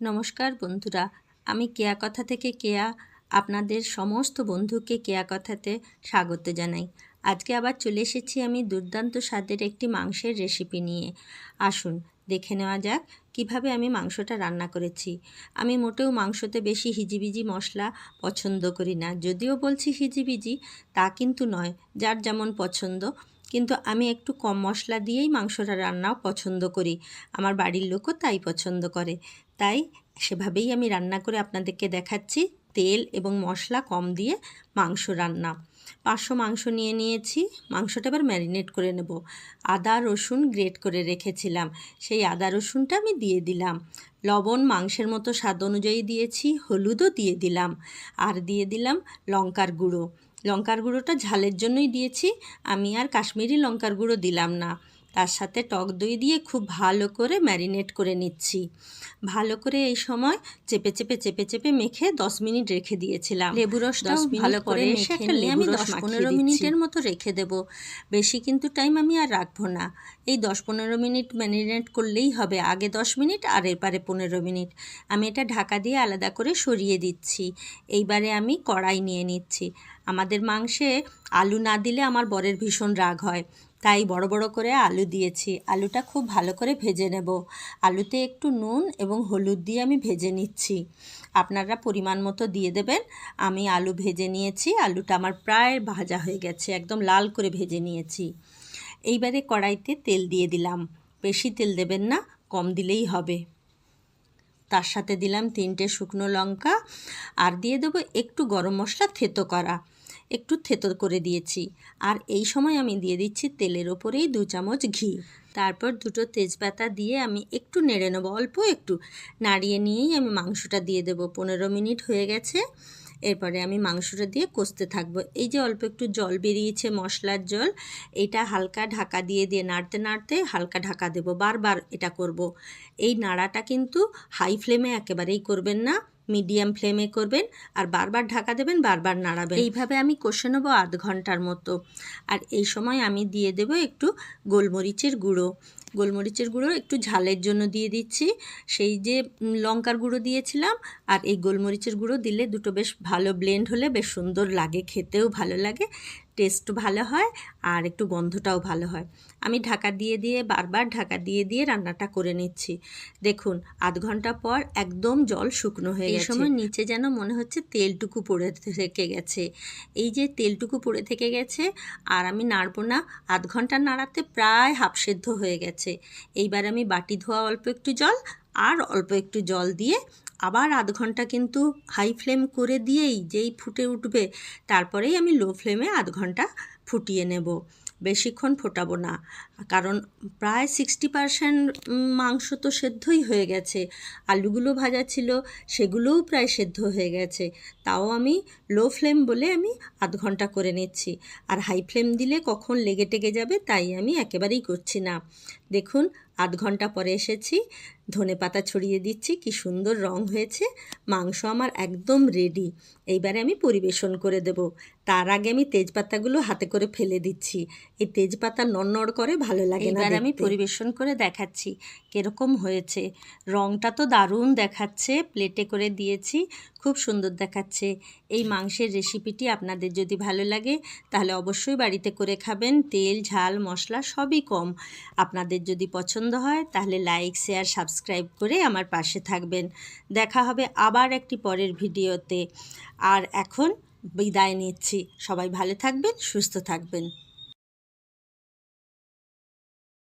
নমস্কার বন্ধুরা, আমি কেয়া কথা থেকে কেয়া, আপনাদের সমস্ত বন্ধুকে কেয়া কথাতে স্বাগত জানাই। আজকে আবার চলে এসেছি আমি দুর্দান্ত স্বাদের একটি মাংসের রেসিপি নিয়ে। আসুন, দেখে নেওয়া যাক কীভাবে আমি মাংসটা রান্না করেছি। আমি মোটেও মাংসতে বেশি হিজিবিজি মশলা পছন্দ করি না, যদিও বলছি হিজিবিজি, তা কিন্তু নয়, যার যেমন পছন্দ। কিন্তু আমি একটু কম মশলা দিয়েই মাংসটা রান্নাও পছন্দ করি, আমার বাড়ির লোকও তাই পছন্দ করে। তাই সেভাবেই আমি রান্না করে আপনাদেরকে দেখাচ্ছি। তেল এবং মশলা কম দিয়ে মাংস রান্না। পাঁচশো মাংস নিয়ে নিয়েছি। মাংসটা এবার ম্যারিনেট করে নেব। আদা, রসুন গ্রেট করে রেখেছিলাম। সেই আদা, রসুনটা আমি দিয়ে দিলাম। লবণ মাংসের মতো স্বাদ অনুযায়ী দিয়েছি। হলুদও দিয়ে দিলাম। আর দিয়ে দিলাম লঙ্কার গুঁড়ো। লঙ্কার গুঁড়োটা ঝালের জন্যই দিয়েছি। আমি আর কাশ্মীরি লঙ্কার গুঁড়ো দিলাম না। তার সাথে টক দই দিয়ে খুব ভালো করে ম্যারিনেট করে নিচ্ছি। ভালো করে এই সময় চেপে চেপে চেপে চেপে মেখে দশ মিনিট রেখে দিয়েছিলাম। লেবু রস দশ ভালো করে মেখে একটা আমি দশ পনেরো মিনিটের মতো রেখে দেব। বেশি কিন্তু টাইম আমি আর রাখব না। এই দশ পনেরো মিনিট ম্যারিনেট করলেই হবে। আগে দশ মিনিট আর এরপরে পনেরো মিনিট। আমি এটা ঢাকা দিয়ে আলাদা করে সরিয়ে দিচ্ছি। এইবারে আমি কড়াই নিয়ে নিচ্ছি। আমাদের মাংসে আলু না দিলে আমার বরের ভীষণ রাগ হয়। তাই বড় বড় করে আলু দিয়েছি। আলুটা খুব ভালো করে ভেজে নেব। আলুতে একটু নুন এবং হলুদ দিয়ে আমি ভেজে নিচ্ছি। আপনারা পরিমাণ মতো দিয়ে দেবেন। আমি আলু ভেজে নিয়েছি। আলুটা আমার প্রায় ভাজা হয়ে গেছে। একদম লাল করে ভেজে নিয়েছি। এইবারে কড়াইতে তেল দিয়ে দিলাম। বেশি তেল দেবেন না, কম দিলেই হবে। তার সাথে দিলাম তিনটে শুকনো লঙ্কা। আর দিয়ে দেবো একটু গরম মশলা থেতো করা। একটু থেতো করে দিয়েছি। আর এই সময় আমি দিয়ে দিচ্ছি তেলের ওপরেই দু চামচ ঘি। তারপর দুটো তেজপাতা দিয়ে আমি একটু নেড়ে নেব, অল্প একটু। নাড়িয়ে নিয়েই আমি মাংসটা দিয়ে দেবো। পনেরো মিনিট হয়ে গেছে। এরপরে আমি মাংসটা দিয়ে কষতে থাকব। এই যে অল্প একটু জল বেরিয়েছে মশলার জল, এটা হালকা ঢাকা দিয়ে দিয়ে নাড়তে নাড়তে হালকা ঢাকা দেব। বারবার এটা করব। এই নাড়াটা কিন্তু হাই ফ্লেমে একেবারেই করবেন না। মিডিয়াম ফ্লেমে করবেন আর বারবার ঢাকা দেবেন, বারবার নাড়াবেন। এইভাবে আমি কষে নেব আধ ঘণ্টার মতো। আর এই সময় আমি দিয়ে দেব একটু গোলমরিচের গুঁড়ো। গোলমরিচের গুঁড়ো একটু ঝালের জন্য দিয়ে দিচ্ছি। সেই যে লঙ্কার গুঁড়ো দিয়েছিলাম আর এই গোলমরিচের গুঁড়ো দিলে দুটো বেশ ভালো ব্লেন্ড হলে বেশ সুন্দর লাগে, খেতেও ভালো লাগে। টেস্ট ভালো হয় আর একটু গন্ধটাও ভালো হয়। আমি ঢাকা দিয়ে দিয়ে বারবার ঢাকা দিয়ে দিয়ে রান্নাটা করে নিচ্ছি। দেখুন আধ ঘণ্টা পর একদম জল শুকনো হয়ে গেছে। এই সময় নিচে যেন মনে হচ্ছে তেলটুকু পড়ে থেকে গেছে। এই যে তেলটুকু পড়ে থেকে গেছে আর আমি নাড়বো না আধ ঘণ্টা নাড়াতে প্রায় হাফ সেদ্ধ হয়ে গেছে। এইবার আমি বাটি ধোয়া অল্প একটু জল আর অল্প একটু জল দিয়ে আবার আধ ঘণ্টা কিন্তু হাই ফ্লেম করে দিয়েই যেই ফুটে উঠবে, তারপরেই আমি লো ফ্লেমে আধ ঘণ্টা ফুটিয়ে নেব। বেশিক্ষণ ফোটাবো না। কারণ প্রায় সিক্সটি পারসেন্ট মাংস তো সেদ্ধই হয়ে গেছে। আলুগুলো ভাজা ছিল, সেগুলোও প্রায় সেদ্ধ হয়ে গেছে। তাও আমি লো ফ্লেম বলে আমি আধ ঘণ্টা করে নিচ্ছি। আর হাই ফ্লেম দিলে কখন লেগে টেগে যাবে তাই আমি একেবারেই করছি না। দেখুন, আধ ঘণ্টা পরে এসেছি, ধনে পাতা ছড়িয়ে দিচ্ছি, কি সুন্দর রং হয়েছে, মাংস আমার একদম রেডি এইবারে আমি পরিবেশন করে দেব। তার আগে আমি তেজপাতাগুলো হাতে করে ফেলে দিচ্ছি। এই তেজপাতা নড়নড় করে ভালো লাগে না আমি পরিবেশন করে দেখাচ্ছি কীরকম হয়েছে। রংটা তো দারুণ দেখাচ্ছে প্লেটে করে দিয়েছি খুব সুন্দর দেখাচ্ছে। এই মাংসের রেসিপিটি আপনাদের যদি ভালো লাগে তাহলে অবশ্যই বাড়িতে করে খাবেন। তেল ঝাল মশলা সবই কম। আপনাদের যদি পছন্দ হয় তাহলে লাইক শেয়ার সাবস্ক্রাইব করে আমার পাশে থাকবেন। দেখা হবে আবার একটি পরের ভিডিওতে। আর এখন বিদায় নিচ্ছি। সবাই ভালো থাকবেন সুস্থ থাকবেন।